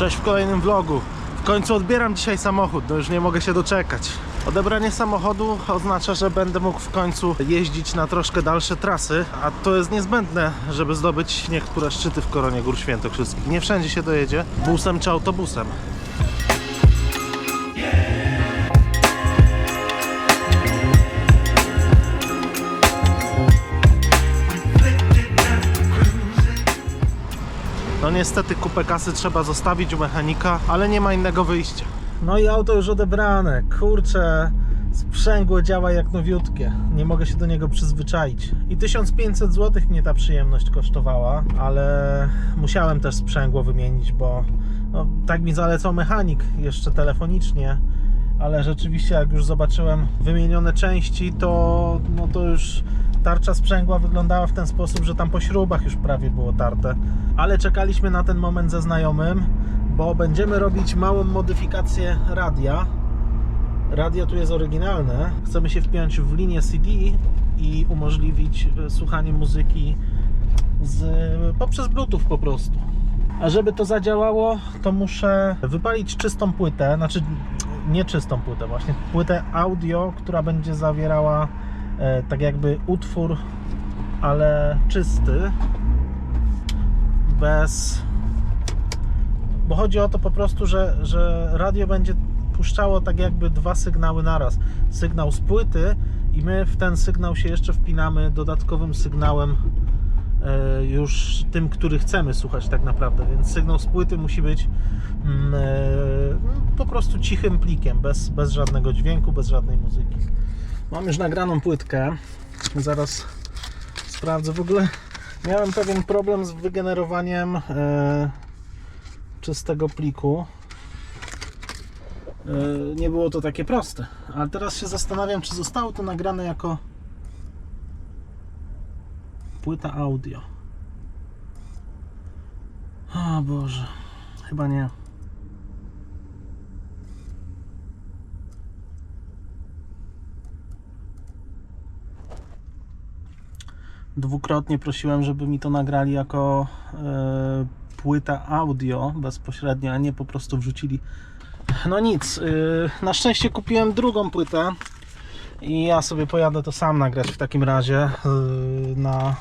Cześć w kolejnym vlogu. W końcu odbieram dzisiaj samochód, no już nie mogę się doczekać. Odebranie samochodu oznacza, że będę mógł w końcu jeździć na troszkę dalsze trasy, a to jest niezbędne, żeby zdobyć niektóre szczyty w koronie Gór Świętokrzyskich. Nie wszędzie się dojedzie busem czy autobusem. No niestety kupę kasy trzeba zostawić u mechanika, ale nie ma innego wyjścia. No i auto już odebrane. Kurczę, sprzęgło działa jak nowiutkie. Nie mogę się do niego przyzwyczaić. I 1500 zł mnie ta przyjemność kosztowała, ale musiałem też sprzęgło wymienić, bo no, tak mi zalecał mechanik jeszcze telefonicznie. Ale rzeczywiście, jak już zobaczyłem wymienione części, to, no to już tarcza sprzęgła wyglądała w ten sposób, że tam po śrubach już prawie było tarte. Ale czekaliśmy na ten moment ze znajomym, bo będziemy robić małą modyfikację radia. Radio tu jest oryginalne. Chcemy się wpiąć w linię CD i umożliwić e, słuchanie muzyki z, poprzez Bluetooth po prostu. A żeby to zadziałało, to muszę wypalić czystą płytę, znaczy nie czystą płytę, właśnie płytę audio, która będzie zawierała e, tak jakby utwór, ale czysty, bez. Bo chodzi o to po prostu, że, że radio będzie puszczało tak jakby dwa sygnały naraz. Sygnał z płyty i my w ten sygnał się jeszcze wpinamy dodatkowym sygnałem już tym, który chcemy słuchać tak naprawdę, więc sygnał z płyty musi być mm, e, po prostu cichym plikiem, bez, bez żadnego dźwięku, bez żadnej muzyki. Mam już nagraną płytkę, zaraz sprawdzę. W ogóle miałem pewien problem z wygenerowaniem e, czystego pliku. E, nie było to takie proste, ale teraz się zastanawiam, czy zostało to nagrane jako płyta audio. O Boże, chyba nie. Dwukrotnie prosiłem, żeby mi to nagrali jako e, płyta audio bezpośrednio, a nie po prostu wrzucili. No nic, e, na szczęście kupiłem drugą płytę i ja sobie pojadę to sam nagrać w takim razie e, na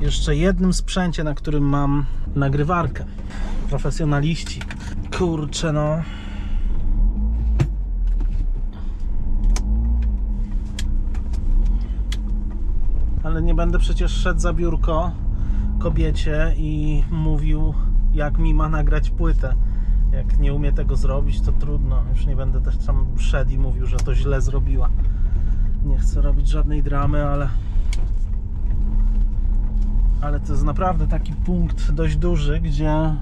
jeszcze jednym sprzęcie, na którym mam nagrywarkę. Profesjonaliści. Kurczę no. ale nie będę przecież szedł za biurko kobiecie i mówił, jak mi ma nagrać płytę. Jak nie umie tego zrobić, to trudno. Już nie będę też tam szedł i mówił, że to źle zrobiła. Nie chcę robić żadnej dramy, ale. Ale to jest naprawdę taki punkt dość duży, gdzie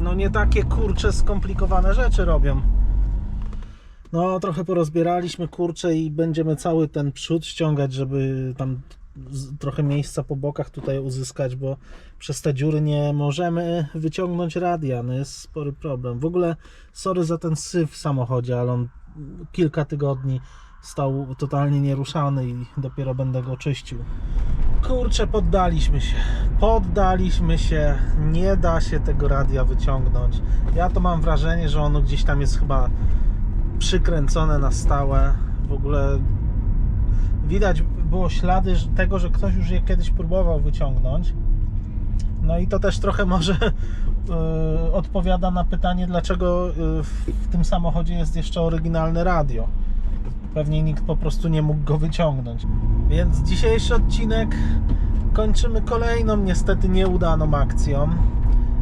no nie takie kurcze skomplikowane rzeczy robią. No, trochę porozbieraliśmy kurcze i będziemy cały ten przód ściągać, żeby tam trochę miejsca po bokach tutaj uzyskać, bo przez te dziury nie możemy wyciągnąć radia. No jest spory problem. W ogóle sorry za ten syf w samochodzie, ale on kilka tygodni stał totalnie nieruszany i dopiero będę go czyścił. Kurczę, poddaliśmy się. Poddaliśmy się. Nie da się tego radia wyciągnąć. Ja to mam wrażenie, że ono gdzieś tam jest chyba przykręcone na stałe. W ogóle widać było ślady tego, że ktoś już je kiedyś próbował wyciągnąć. No i to też trochę może e, odpowiada na pytanie, dlaczego e, w, w tym samochodzie jest jeszcze oryginalne radio. Pewnie nikt po prostu nie mógł go wyciągnąć. Więc dzisiejszy odcinek kończymy kolejną, niestety nieudaną akcją,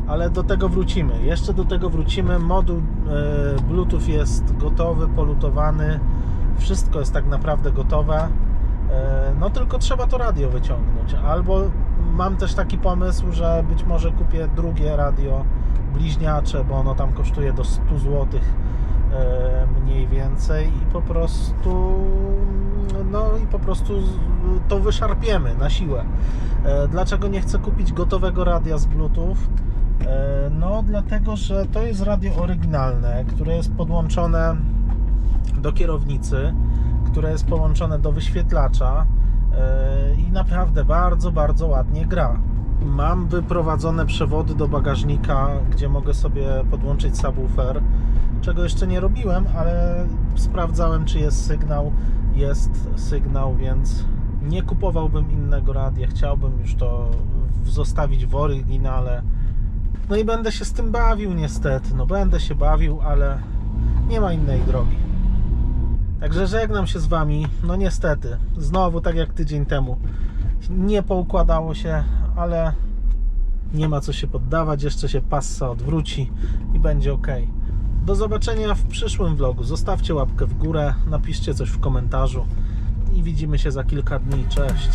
ale do tego wrócimy. Jeszcze do tego wrócimy. Moduł e, Bluetooth jest gotowy, polutowany. Wszystko jest tak naprawdę gotowe. E, No tylko trzeba to radio wyciągnąć. Albo mam też taki pomysł, że być może kupię drugie radio bliźniacze, bo ono tam kosztuje do 100 zł mniej więcej i po prostu no i po prostu to wyszarpiemy na siłę. E, Dlaczego nie chcę kupić gotowego radia z Bluetooth? E, No dlatego, że to jest radio oryginalne, które jest podłączone do kierownicy, które jest połączone do wyświetlacza e, i naprawdę bardzo, bardzo ładnie gra. Mam wyprowadzone przewody do bagażnika, gdzie mogę sobie podłączyć subwoofer, czego jeszcze nie robiłem, ale sprawdzałem, czy jest sygnał. Jest sygnał, więc nie kupowałbym innego radia. Chciałbym już to zostawić w oryginale. No i będę się z tym bawił, niestety. No będę się bawił, ale nie ma innej drogi. Także żegnam się z Wami. No niestety, znowu tak jak tydzień temu. Nie poukładało się, ale nie ma co się poddawać. Jeszcze się passa odwróci i będzie ok. Do zobaczenia w przyszłym vlogu. Zostawcie łapkę w górę, napiszcie coś w komentarzu i widzimy się za kilka dni. Cześć.